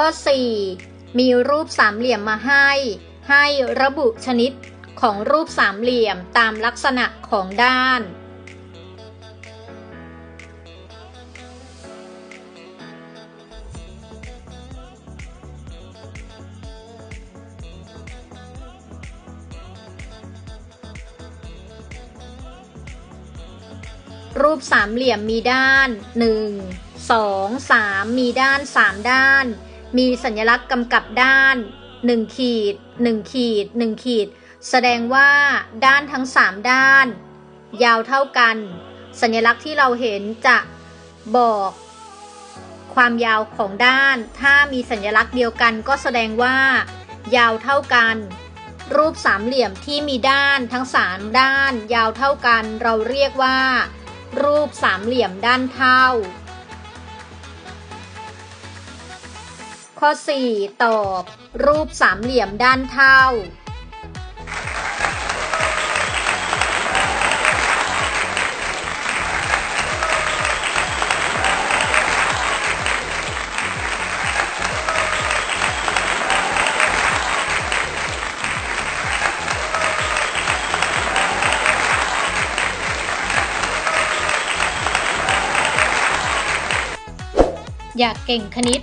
ข้อ 4 มีรูปสามเหลี่ยมมาให้ ให้ระบุชนิดของรูปสามเหลี่ยมตามลักษณะของด้าน รูปสามเหลี่ยมมีด้าน 1 2 3 มีด้าน 3 ด้าน มีสัญลักษณ์กำกับด้าน 1 ขีด 1 ขีด 1 ขีด แสดงว่าด้านทั้ง 3 ด้าน ยาวเท่ากัน สัญลักษณ์ที่เราเห็นจะบอก ความยาวของด้าน ถ้ามีสัญลักษณ์เดียวกันก็แสดงว่า ยาวเท่ากัน รูปสามเหลี่ยมที่มีด้านทั้งสามด้าน ยาวเท่ากัน เราเรียกว่า รูปสามเหลี่ยมด้านเท่า ข้อ 4 ตอบ รูปสามเหลี่ยมด้านเท่า อยากเก่งคณิต